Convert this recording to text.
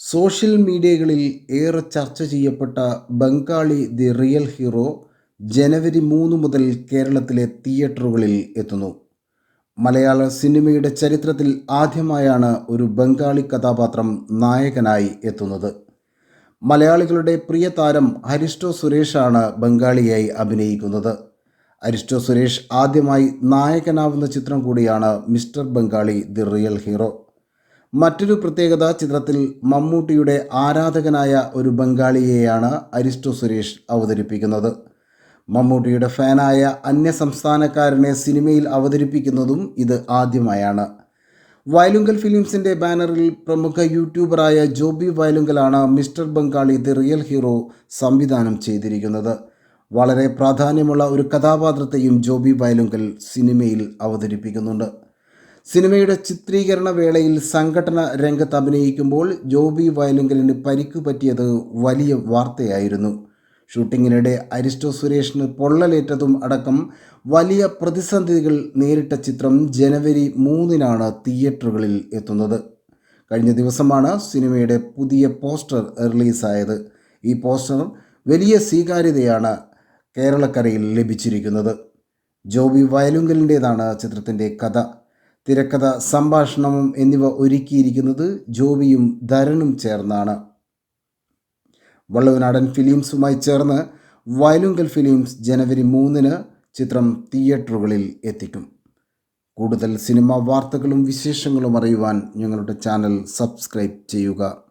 Social മീഡിയകളിൽ ഏറെ ചർച്ച ചെയ്യപ്പെട്ട ബംഗാളി ദി റിയൽ ഹീറോ ജനുവരി മൂന്ന് മുതൽ കേരളത്തിലെ തിയേറ്ററുകളിൽ എത്തുന്നു. മലയാള സിനിമയുടെ ചരിത്രത്തിൽ ആദ്യമായാണ് ഒരു ബംഗാളി കഥാപാത്രം നായകനായി എത്തുന്നത്. മലയാളികളുടെ പ്രിയ താരം ഹരിസ്റ്റോ സുരേഷാണ് ബംഗാളിയായി അഭിനയിക്കുന്നത്. അരിസ്റ്റോ സുരേഷ് ആദ്യമായി നായകനാവുന്ന ചിത്രം കൂടിയാണ് mister Bengali the real hero. മറ്റൊരു പ്രത്യേകത ചിത്രത്തിൽ മമ്മൂട്ടിയുടെ ആരാധകനായ ഒരു ബംഗാളിയെയാണ് അരിസ്റ്റോ സുരേഷ് അവതരിപ്പിക്കുന്നത്. മമ്മൂട്ടിയുടെ ഫാനായ അന്യസംസ്ഥാനക്കാരനെ സിനിമയിൽ അവതരിപ്പിക്കുന്നതും ഇത് ആദ്യമായാണ്. വയലുങ്കൽ ഫിലിംസിന്റെ ബാനറിൽ പ്രമുഖ യൂട്യൂബറായ Joby വയലുങ്കലാണ് mister Bengali the real hero സംവിധാനം ചെയ്തിരിക്കുന്നത്. വളരെ പ്രാധാന്യമുള്ള ഒരു കഥാപാത്രത്തെയും ജോബി വയലുങ്കൽ സിനിമയിൽ അവതരിപ്പിക്കുന്നുണ്ട്. സിനിമയുടെ ചിത്രീകരണ വേളയിൽ സംഘടന രംഗത്ത് അഭിനയിക്കുമ്പോൾ ജോബി വയലുങ്കലിന് പരിക്ക് പറ്റിയത് വലിയ വാർത്തയായിരുന്നു. ഷൂട്ടിങ്ങിനിടെ അരിസ്റ്റോ സുരേഷിന് പൊള്ളലേറ്റതും അടക്കം വലിയ പ്രതിസന്ധികൾ നേരിട്ട ചിത്രം ജനുവരി മൂന്നിനാണ് തിയേറ്ററുകളിൽ എത്തുന്നത്. കഴിഞ്ഞ ദിവസമാണ് സിനിമയുടെ പുതിയ പോസ്റ്റർ റിലീസായത്. ഈ പോസ്റ്റർ വലിയ സ്വീകാര്യതയാണ് കേരളക്കരയിൽ ലഭിച്ചിരിക്കുന്നത്. ജോബി വയലുങ്കലിന്റേതാണ് ചിത്രത്തിന്റെ കഥ. തിരക്കഥ സംഭാഷണവും എന്നിവ ഒരുക്കിയിരിക്കുന്നത് ജോബിയും ധരനും ചേർന്നാണ്. വള്ളുവനാടൻ ഫിലിംസുമായി ചേർന്ന് വയലുങ്കൽ ഫിലിംസ് ജനുവരി മൂന്നിന് ചിത്രം തിയേറ്ററുകളിൽ എത്തിക്കും. കൂടുതൽ സിനിമാ വാർത്തകളും വിശേഷങ്ങളും അറിയുവാൻ ഞങ്ങളുടെ ചാനൽ സബ്സ്ക്രൈബ് ചെയ്യുക.